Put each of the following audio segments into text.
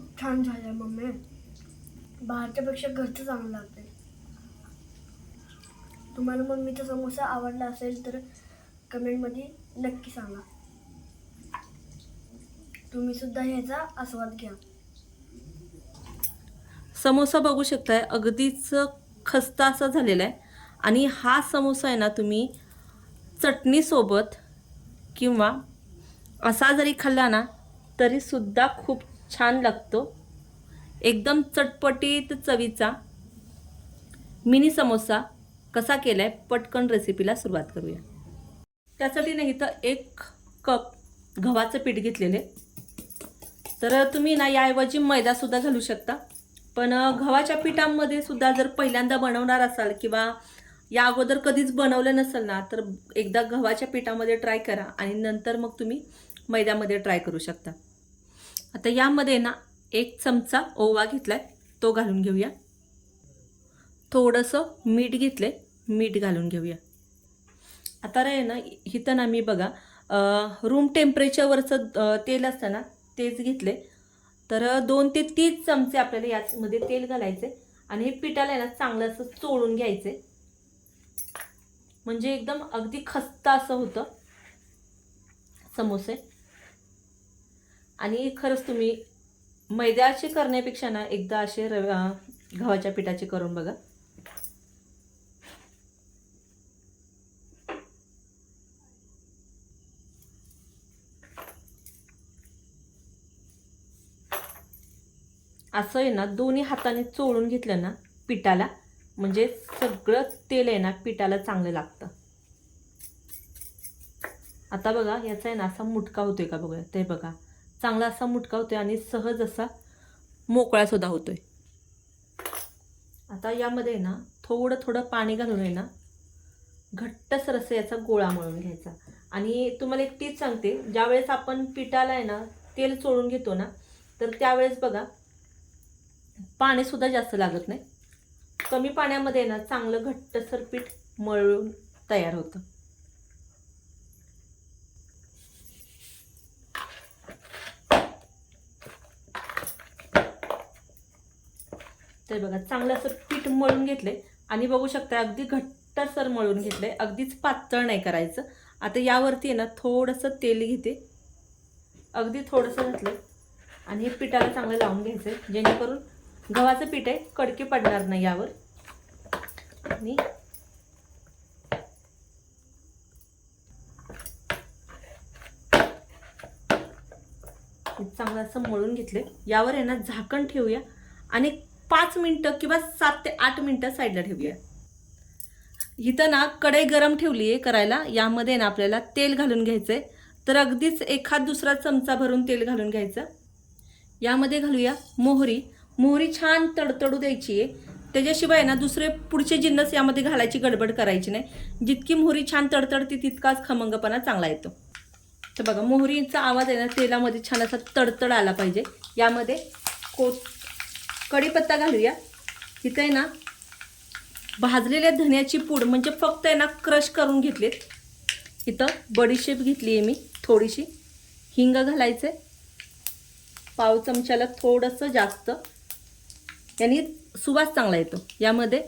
खूप छान झालं मम्मी. बाहेरच्यापेक्षा घरचं चांगलं लागते तुम्हाला मम्मीचा समोसा आवडला असेल तर कमेंटमध्ये नक्की सांगा. तुम्ही सुद्धा ह्याचा आस्वाद घ्या. समोसा बघू शकताय अगदीच खस्ता असा झालेला आहे. आणि हा समोसा आहे ना तुम्ही चटणीसोबत किंवा असा जरी खाल्ला ना तरीसुद्धा खूप छान लागतो. एकदम चटपटीत चवीचा मिनी समोसा कसा केला आहे पटकन रेसिपीला सुरुवात करूया. त्यासाठी नाही तर एक कप गव्हाचं पीठ घेतलेले. तर तुम्ही ना याऐवजी मैदासुद्धा घालू शकता. पण गव्हाच्या पिठामध्ये सुद्धा जर पहिल्यांदा बनवणार असाल किंवा या अगोदर कधीच बनवलं नसेल ना तर एकदा गव्हाच्या पिठामध्ये ट्राय करा आणि नंतर मग तुम्ही मैद्यामध्ये ट्राय करू शकता. आता यामध्ये ना एक चमचा ओवा घेतलाय तो घालून घेऊया. थोडंसं मीठ घेतले मीठ घालून घेऊया. आता आहे ना इथं ना मी बघा रूम टेम्परेचरवरचं तेल असतं ना तेच घेतले तर दोन ते तीन चमचे आपल्याला याचमध्ये तेल घालायचे आणि हे पिठाला आहे ना चांगलं असं चोळून घ्यायचे म्हणजे एकदम अगदी खस्ता असं होतं. समोसे. आणि खरंच तुम्ही मैद्याचे करण्यापेक्षा ना एकदा असे रव्या गव्हाच्या पिठाचे करून बघा. असं आहे ना दोन्ही हाताने चोळून घेतलं ना पिठाला म्हणजे सगळं तेल आहे ना पिठाला चांगलं लागतं. आता बघा याचा आहे ना असा मुटका होतोय का बघूया. ते बघा. चांगला असा मुटका होतोय आणि सहज असा मोकळासुद्धा होतो आहे आता यामध्ये आहे ना थोडं थोडं पाणी घालून आहे ना घट्टसर असं याचा गोळा मळून घ्यायचा. आणि तुम्हाला एक टीप सांगते ज्यावेळेस आपण पिठाला आहे ना तेल चोळून घेतो ना तर त्यावेळेस बघा पाणीसुद्धा जास्त लागत नाही. कमी पाण्यामध्ये ना चांगलं घट्टसर पीठ मळून तयार होतं. ते बघा. चांगलं असं पीठ मळून घेतलंय. आणि बघू शकता अगदी घट्टसर मळून घेतलंय. अगदीच पातळ नाही करायचं. आता यावरती आहे ना थोडंसं तेल घेते. अगदी थोडंसं घातलं आणि हे पिठाला चांगलं लावून घ्यायचं जेणेकरून गव्हाचं पीठ आहे कडके पडणार नाही यावर. आणि चांगलं असं मळून घेतलं यावर आहे ना झाकण ठेवूया. आणि पाच मिनटं किंवा सात ते आठ मिनटं साईडला ठेवूया. इथं ना कढई गरम ठेवली आहे करायला. यामध्ये ना आपल्याला तेल घालून घ्यायचं आहे तर अगदीच एखाद दुसरा चमचा भरून तेल घालून घ्यायचं. यामध्ये घालूया मोहरी. मोहरी छान तडतडू द्यायची आहे. त्याच्याशिवाय ना दुसरे पुढचे जिन्नस यामध्ये घालायची गडबड करायची नाही. जितकी मोहरी छान तडतडते तितकाच खमंगपणा चांगला येतो. तर बघा मोहरीचा आवाज आहे ना तेलामध्ये छान असा तडतड आला पाहिजे. यामध्ये को कढीपत्ता घालूया. इथं आहे ना भाजलेल्या धन्याची पूड म्हणजे फक्त आहे ना क्रश करून घेतलेत. इथं बडीशेप घेतली आहे मी थोडीशी. हिंग घालायचं आहे पाव चमच्याला थोडंसं जास्त. यांनी सुवास चांगला येतो. यामध्ये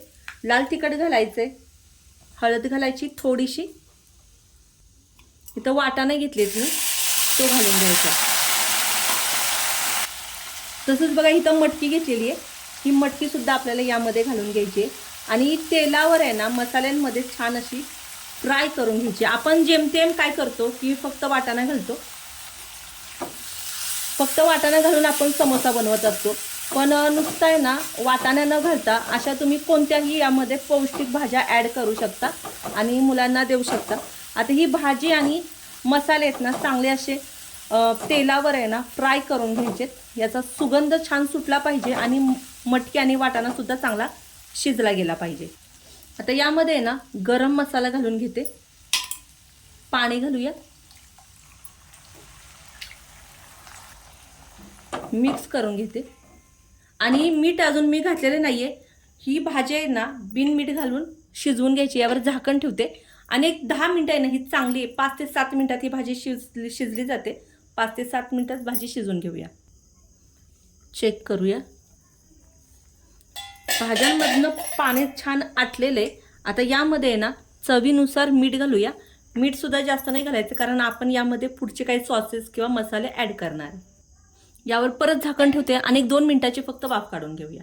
लाल तिखट घालायचं आहे हळद घालायची थोडीशी. इथं वाटाणे घेतलेत मी तो घालून घ्यायचा. तसंच बघा इथं मटकी घेतलेली आहे. ही मटकीसुद्धा आपल्याला यामध्ये घालून घ्यायची आहे. आणि तेलावर आहे ना मसाल्यांमध्ये छान अशी फ्राय करून घ्यायची आपण जेमतेम काय करतो की फक्त वाटाणा घालतो. फक्त वाटाणा घालून आपण समोसा बनवत असतो. पण नुसतं आहे ना वाटाणा न घालता अशा तुम्ही कोणत्याही यामध्ये पौष्टिक भाज्या ॲड करू शकता आणि मुलांना देऊ शकता. आता ही भाजी आणि मसाले आहेत ना चांगले असे तेलावर आहे ना फ्राय करून घ्यायचेत याचा सुगंध छान सुटला पाहिजे आणि म- मटकी आणि वाटाणासुद्धा चांगला शिजला गेला पाहिजे. आता यामध्ये आहे ना गरम मसाला घालून घेते. पाणी घालूया मिक्स करून घेते. आणि मीठ अजून मी घातलेले नाही आहे ही भाजी आहे ना बिन मीठ घालून शिजवून घ्यायची. यावर झाकण ठेवते. आणि एक दहा मिनटं आहे ना ही चांगली आहे पाच ते सात मिनटात ही भाजी शिजली शिजली जाते. पाच ते सात मिनटात भाजी शिजवून घेऊया. चेक करूया. भाज्यांमधनं पाणी छान आटलेलं. आहे आता यामध्ये आहे ना चवीनुसार मीठ घालूया. मीठसुद्धा जास्त नाही घालायचं कारण आपण यामध्ये पुढचे काही सॉसेस किंवा मसाले ॲड करणार. यावर परत झाकण ठेवते आणि एक दोन मिनटाची फक्त वाफ काढून घेऊया.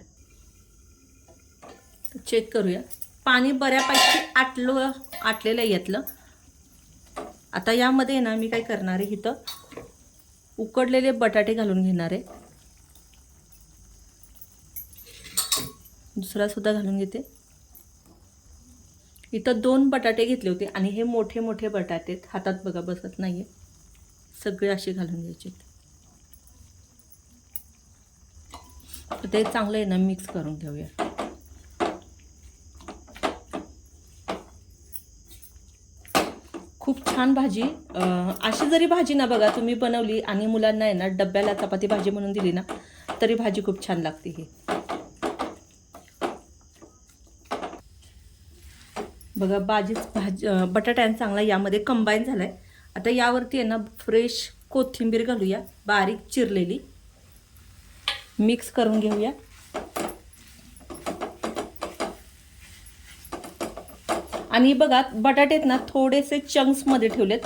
चेक करूया. पाणी बऱ्यापैकी आटलं आटलेलं आहे यातलं. आता यामध्ये ना मी काय करणार आहे इथं उकडलेले बटाटे घालून घेणार आहे. दुसरा सुद्धा घालून घेते. इथं दोन बटाटे घेतले होते आणि हे मोठे मोठे बटाटे आहेत. हातात बघा बसत आहे सगळे असे घालून घ्यायचे ते चांगलं आहे ना मिक्स करून घेऊया खूप छान भाजी अशी जरी भाजी ना बघा तुम्ही बनवली आणि मुलांना आहे ना डब्याला चपाती भाजी म्हणून दिली ना तरी भाजी खूप छान लागते ही. बघा भाजीच भाजी बटाट्यान चांगला यामध्ये कंबाईन झाला आहे आता यावरती आहे ना फ्रेश कोथिंबीर घालूया बारीक चिरलेली. मिक्स करून घेऊया. आणि बघा बटाटेत ना थोडेसे चंक्समध्ये ठेवलेत.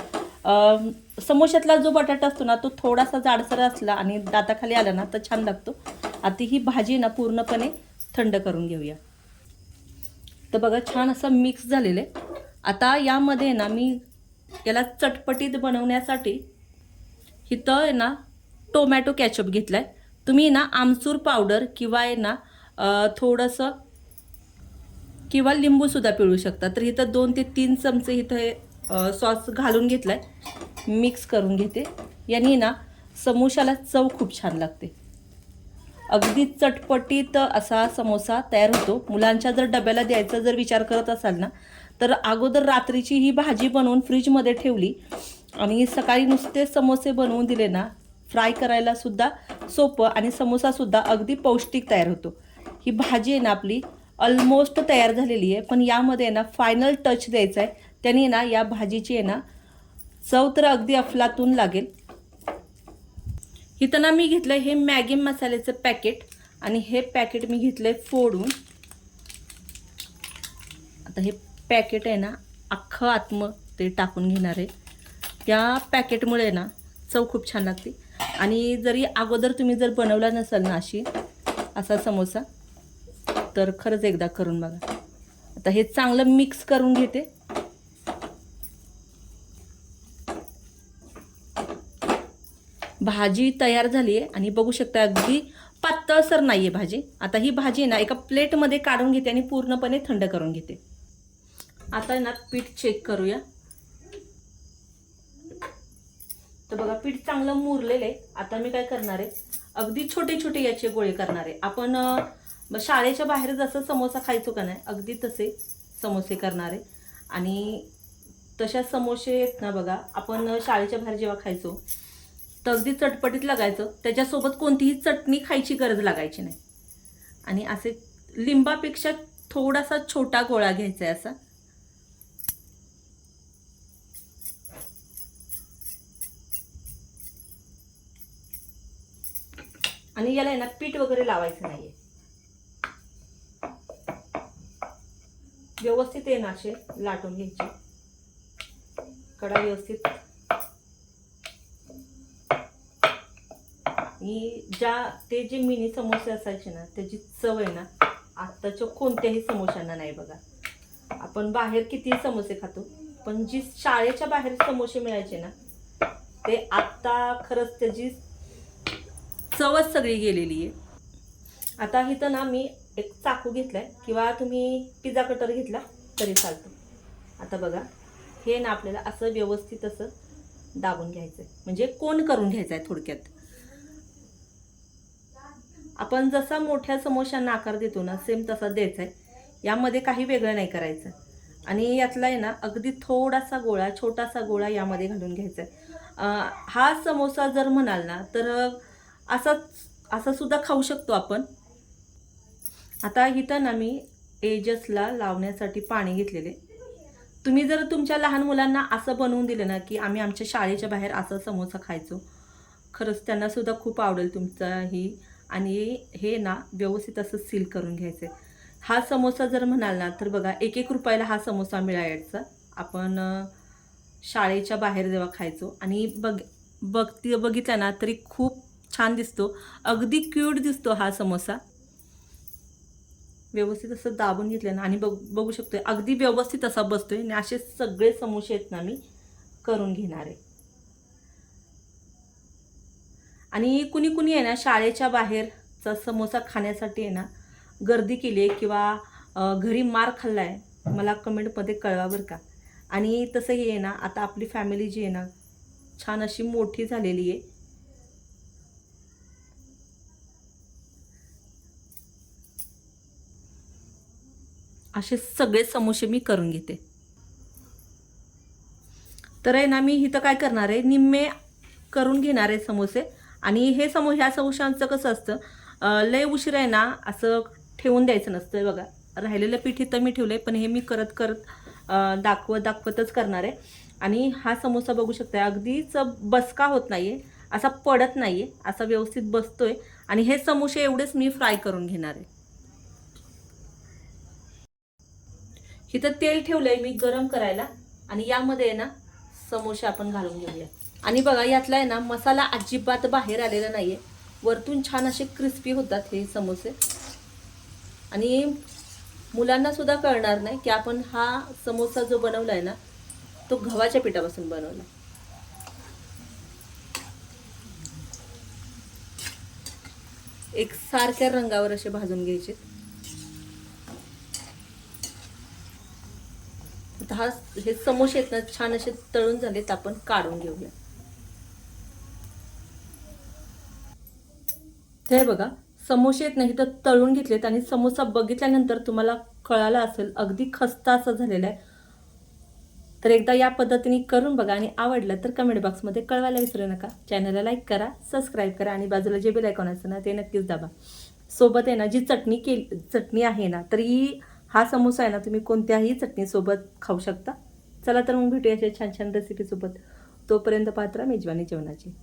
अं, समोशातला जो बटाटा असतो ना तो थोडासा जाडसर असला आणि दाताखाली आला ना तर छान लागतो. आता ही भाजी ना पूर्णपणे थंड करून घेऊया. तर बघा छान असं मिक्स झालेलं आहे. आता यामध्ये ना मी याला चटपटीत बनवण्यासाठी इथं आहे ना टोमॅटो कॅचअप घेतला आहे तुम्ही ना आमचूर पावडर किंवा आहे ना थोडंसं किंवा लिंबूसुद्धा पिळू शकता. तर इथं दोन ते तीन चमचे इथं सॉस घालून घेतला आहे मिक्स करून घेते. यांनी ना समोशाला चव खूप छान लागते. अगदी चटपटीत असा समोसा तयार होतो. मुलांच्या जर डब्याला द्यायचा जर विचार करत असाल ना तर अगोदर रात्रीची ही भाजी बनवून फ्रीजमध्ये ठेवली आणि सकाळी नुसते समोसे बनवून दिले ना फ्राय करायला सुद्धा सोपं आणि समोसासुद्धा अगदी पौष्टिक तयार होतो. ही भाजी आहे ना आपली ऑलमोस्ट तयार झालेली आहे. पण यामध्ये आहे ना फायनल टच द्यायचा आहे. त्यांनी ना या भाजीची आहे ना चव तर अगदी अफलातून लागेल. इथं ना मी घेतलं हे मॅगी मसाल्याचं पॅकेट आणि हे पॅकेट मी घेतलं आहे फोडून. आता हे पॅकेट आहे ना अख्खं आत्म ते टाकून घेणार आहे. त्या पॅकेटमुळे ना चव खूप छान लागते. आणि जरी अगोदर तुम्ही जर बनवला नसाल ना अशी असा समोसा तर खरंच एकदा करून बघा. आता हे चांगलं मिक्स करून घेते. भाजी तयार झाली आहे आणि बघू शकता अगदी पातळसर नाही आहे भाजी. आता ही भाजी आहे ना एका प्लेटमध्ये काढून घेते आणि पूर्णपणे थंड करून घेते. आता आहे ना पीठ चेक करूया. तर बघा पीठ चांगलं मुरलेलं आहे. आता मी काय करणार आहे? अगदी छोटे छोटे याचे गोळे करणार आहे. आपण मग शाळेच्या बाहेर जसं समोसा खायचो का नाही अगदी तसे समोसे करणारे. आणि तशा समोसे आहेत ना बघा आपण शाळेच्या बाहेर जेव्हा खायचो तर अगदी चटपटीत लागायचं. त्याच्यासोबत कोणतीही चटणी खायची गरज लागायची नाही. आणि असे लिंबापेक्षा थोडासा छोटा गोळा घ्यायचा आहे असा. आणि याला आहे ना पीठ वगैरे लावायचं नाही आहे व्यवस्थित येणार असे लाटून घ्यायचे. कडा व्यवस्थित. आणि ज्या ते जे मिनी समोसे असायचे ना त्याची चव आहे ना आत्ताच्या कोणत्याही समोशांना नाही बघा. आपण बाहेर किती समोसे खातो पण जी शाळेच्या बाहेर समोसे मिळायचे ना ते आत्ता खरंच त्याची चवच सगळी गेलेली आहे. आता इथं ना मी एक चाकू घेतलाय किंवा तुम्ही पिझ्झा कटर घेतला तरी चालतो. आता बघा हे ना आपल्याला असं व्यवस्थित असं दाबून घ्यायचं आहे म्हणजे कोण करून घ्यायचं आहे थोडक्यात? आपण जसा मोठ्या समोशांना आकार देतो ना सेम तसा द्यायचा आहे यामध्ये काही वेगळं नाही करायचं. आणि यातला आहे ना अगदी थोडासा गोळा छोटासा गोळा यामध्ये घालून घ्यायचा आहे हा समोसा जर म्हणाल ना तर असाच असा सुद्धा खाऊ शकतो आपण. आता इथं ना मी एजसला लावण्यासाठी पाणी घेतलेले. तुम्ही जर तुमच्या लहान मुलांना असं बनवून दिलं ना की आम्ही आमच्या शाळेच्या बाहेर असा समोसा खायचो खरंच त्यांनासुद्धा खूप आवडेल तुमचा ही. आणि हे ना व्यवस्थित असं सील करून घ्यायचं आहे हा समोसा जर म्हणाल ना तर बघा एक एक रुपयाला हा समोसा मिळायचा. आपण शाळेच्या बाहेर जेव्हा खायचो आणि बघ बघ बघितला ना तरी खूप छान दिसतो. अगदी क्यूट दिसतो हा समोसा. व्यवस्थित असं दाबून घेतलं ना आणि बघ बघू शकतोय अगदी व्यवस्थित असा बसतोय आणि असे सगळे समोसे आहेत ना मी करून घेणार आहे. आणि कुणी कुणी आहे ना शाळेच्या बाहेरचा समोसा खाण्यासाठी आहे ना गर्दी केली आहे किंवा घरी मार खाल्ला आहे मला कमेंटमध्ये कळवा बरं का. आणि तसंही आहे ना आता आपली फॅमिली जी आहे ना छान अशी मोठी झालेली आहे. असे सगळे समोसे मी करून घेते. तर आहे ना मी इथं काय करणार आहे निम्मे करून घेणार आहे समोसे. आणि हे समो ह्या समोशांचं कसं असतं लय उशीर आहे ना असं ठेवून द्यायचं नसतं बघा. राहिलेलं पीठ इथं मी ठेवलं आहे पण हे मी करत करत दाखवत दाखवतच करणार आहे. आणि हा समोसा बघू शकता अगदीच बसका होत नाही आहे असा पडत नाही आहे असा व्यवस्थित बसतो आहे आणि हे समोसे एवढेच मी फ्राय करून घेणार आहे. इथं तेल ठेवलंय मी गरम करायला आणि यामध्ये आहे ना समोसे आपण घालून घेऊया. आणि बघा यातला आहे ना मसाला अजिबात बाहेर आलेला नाहीये. वरतून छान असे क्रिस्पी होतात हे समोसे. आणि मुलांना सुद्धा कळणार नाही की आपण हा समोसा जो बनवला आहे ना तो गव्हाच्या पिठापासून बनवला एक सारख्या रंगावर असे भाजून घ्यायचे आता हे समोसे आहेत ना छान असे तळून झालेत आपण काढून घेऊया. हे बघा समोसे आहेत नाही तर तळून घेतलेत आणि समोसा बघितल्यानंतर तुम्हाला कळाला असेल अगदी खस्ता असा झालेला आहे. तर एकदा या पद्धतीने करून बघा आणि आवडलं तर कमेंट बॉक्समध्ये कळवायला विसरू नका. चॅनलला लाईक करा सबस्क्राईब करा आणि बाजूला जे बेल आयकॉन असतं ना ते नक्कीच दाबा. सोबत आहे ना जी चटणी केली चटणी आहे ना तर ही हा समोसा आहे ना तुम्ही कोणत्याही चटणीसोबत खाऊ शकता. चला तर मग भेटूया छान छान रेसिपीसोबत तोपर्यंत पात्रा मेजवानी जेवणाची.